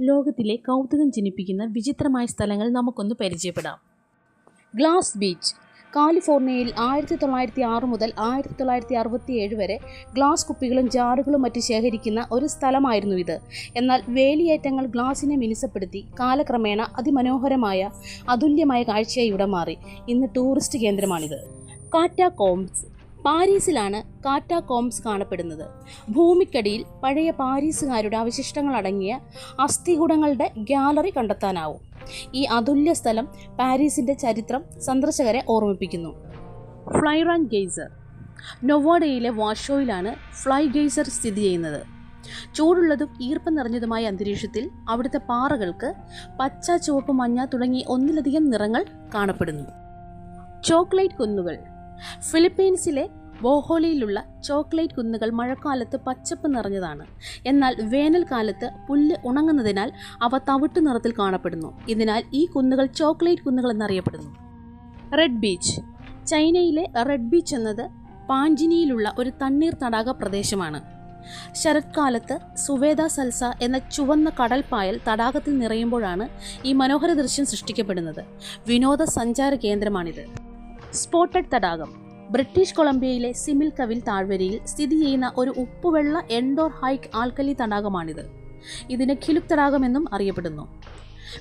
ലോകത്തിലെ കൗതുകം ജനിപ്പിക്കുന്ന വിചിത്രമായ സ്ഥലങ്ങൾ നമുക്കൊന്ന് പരിചയപ്പെടാം. Glass beach. കാലിഫോർണിയയിൽ ആയിരത്തി തൊള്ളായിരത്തി ആറ് മുതൽ ആയിരത്തി തൊള്ളായിരത്തി അറുപത്തി ഏഴ് വരെ ഗ്ലാസ് കുപ്പികളും ജാറുകളും മറ്റും ശേഖരിക്കുന്ന ഒരു സ്ഥലമായിരുന്നു ഇത്. എന്നാൽ വേലിയേറ്റങ്ങൾ ഗ്ലാസിനെ മിനുസപ്പെടുത്തി കാലക്രമേണ അതിമനോഹരമായ അതുല്യമായ കാഴ്ചയായി ഇവിടെ മാറി ഇന്ന് ടൂറിസ്റ്റ് കേന്ദ്രമാണിത്. കാറ്റാകോംസ്. പാരീസിലാണ് കാറ്റാ കോംസ് കാണപ്പെടുന്നത്. ഭൂമിക്കടിയിൽ പഴയ പാരീസുകാരുടെ അവശിഷ്ടങ്ങൾ അടങ്ങിയ അസ്ഥികൂടങ്ങളുടെ ഗ്യാലറി കണ്ടെത്താനാവും. ഈ അതുല്യ സ്ഥലം പാരീസിന്റെ ചരിത്രം സന്ദർശകരെ ഓർമ്മിപ്പിക്കുന്നു. ഫ്ലൈറാൻ ഗെയ്സർ. നൊവാഡയിലെ വാഷോയിലാണ് ഫ്ലൈ ഗെയ്സർ സ്ഥിതി ചെയ്യുന്നത്. ചൂടുള്ളതും ഈർപ്പം നിറഞ്ഞതുമായ അന്തരീക്ഷത്തിൽ അവിടുത്തെ പാറകൾക്ക് പച്ച ചുവപ്പ് മഞ്ഞ തുടങ്ങി ഒന്നിലധികം നിറങ്ങൾ കാണപ്പെടുന്നു. ചോക്ലേറ്റ് കുന്നുകൾ. ഫിലിപ്പീൻസിലെ ബോഹോലിയിലുള്ള ചോക്ലേറ്റ് കുന്നുകൾ മഴക്കാലത്ത് പച്ചപ്പ് നിറഞ്ഞതാണ്. എന്നാൽ വേനൽക്കാലത്ത് പുല്ല് ഉണങ്ങുന്നതിനാൽ അവ തവിട്ട് നിറത്തിൽ കാണപ്പെടുന്നു. ഇതിനാൽ ഈ കുന്നുകൾ ചോക്ലേറ്റ് കുന്നുകൾ എന്നറിയപ്പെടുന്നു. Red beach. ചൈനയിലെ റെഡ് ബീച്ച് എന്നത് പാഞ്ചിനിയിലുള്ള ഒരു തണ്ണീർ തടാക പ്രദേശമാണ്. ശരത്കാലത്ത് സുവേദ സൽസ എന്ന ചുവന്ന കടൽപ്പായൽ തടാകത്തിൽ നിറയുമ്പോഴാണ് ഈ മനോഹര ദൃശ്യം സൃഷ്ടിക്കപ്പെടുന്നത്. വിനോദസഞ്ചാര കേന്ദ്രമാണിത്. സ്പോട്ടഡ് തടാകം. ബ്രിട്ടീഷ് കൊളംബിയയിലെ സിമിൽ കവിൽ താഴ്വരയിൽ സ്ഥിതി ചെയ്യുന്ന ഒരു ഉപ്പുവെള്ള എൻഡോർ ഹൈക്ക് ആൽക്കലി തടാകമാണിത്. ഇതിന് ഖിലുക് തടാകമെന്നും അറിയപ്പെടുന്നു.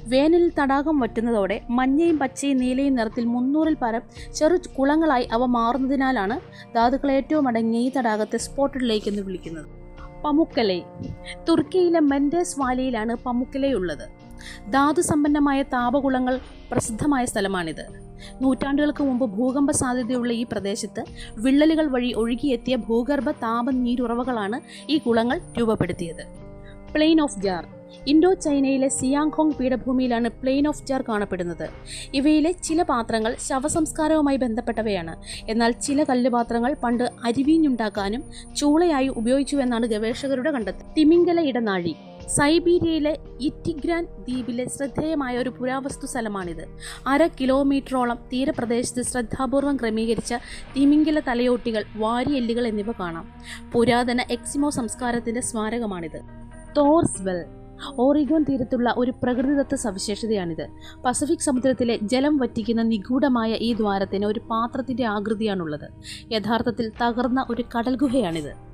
വേനലിൽ തടാകം വറ്റുന്നതോടെ മഞ്ഞയും പച്ചയും നീലയും നിറത്തിൽ മുന്നൂറിൽ പരം ചെറു കുളങ്ങളായി അവ മാറുന്നതിനാലാണ് ധാതുക്കൾ ഏറ്റവും അടങ്ങിയ ഈ തടാകത്തെ സ്പോട്ടഡ് ലേക്ക് എന്ന് വിളിക്കുന്നത്. പമുക്കലെ. തുർക്കിയിലെ മെൻഡേസ് വാലിയിലാണ് പമുക്കലെ ഉള്ളത്. ധാതു സമ്പന്നമായ താപകുളങ്ങൾ പ്രസിദ്ധമായ സ്ഥലമാണിത്. നൂറ്റാണ്ടുകൾക്ക് മുമ്പ് ഭൂകമ്പ സാധ്യതയുള്ള ഈ പ്രദേശത്ത് വിള്ളലുകൾ വഴി ഒഴുകിയെത്തിയ ഭൂഗർഭ താപ നീരുറവകളാണ് ഈ കുളങ്ങൾ രൂപപ്പെടുത്തിയത്. Plain of jar. ഇൻഡോ ചൈനയിലെ സിയാങ്ഹോങ് പീഠഭൂമിയിലാണ് പ്ലെയിൻ ഓഫ് ജാർ കാണപ്പെടുന്നത്. ഇവയിലെ ചില പാത്രങ്ങൾ ശവസംസ്കാരവുമായി ബന്ധപ്പെട്ടവയാണ്. എന്നാൽ ചില കല്ലുപാത്രങ്ങൾ പണ്ട് അരിവീഞ്ഞുണ്ടാക്കാനും ചൂളയായി ഉപയോഗിച്ചുവെന്നാണ് ഗവേഷകരുടെ കണ്ടെത്തൽ. തിമിംഗല ഇടനാഴി. സൈബീരിയയിലെ ഇറ്റിഗ്രാൻ ദ്വീപിലെ ശ്രദ്ധേയമായ ഒരു പുരാവസ്തു സ്ഥലമാണിത്. അര കിലോമീറ്ററോളം തീരപ്രദേശത്ത് ശ്രദ്ധാപൂർവം ക്രമീകരിച്ച തിമിംഗില തലയോട്ടികൾ വാരിയെല്ലുകൾ എന്നിവ കാണാം. പുരാതന എക്സിമോ സംസ്കാരത്തിന്റെ സ്മാരകമാണിത്. തോർസ്വെൽ ഓറിഗോൺ തീരത്തുള്ള ഒരു പ്രകൃതിദത്ത സവിശേഷതയാണിത്. പസഫിക് സമുദ്രത്തിലെ ജലം വറ്റിക്കുന്ന നിഗൂഢമായ ഈ ദ്വാരത്തിന് ഒരു പാത്രത്തിന്റെ ആകൃതിയാണുള്ളത്. യഥാർത്ഥത്തിൽ തകർന്ന ഒരു കടൽ ഗുഹയാണിത്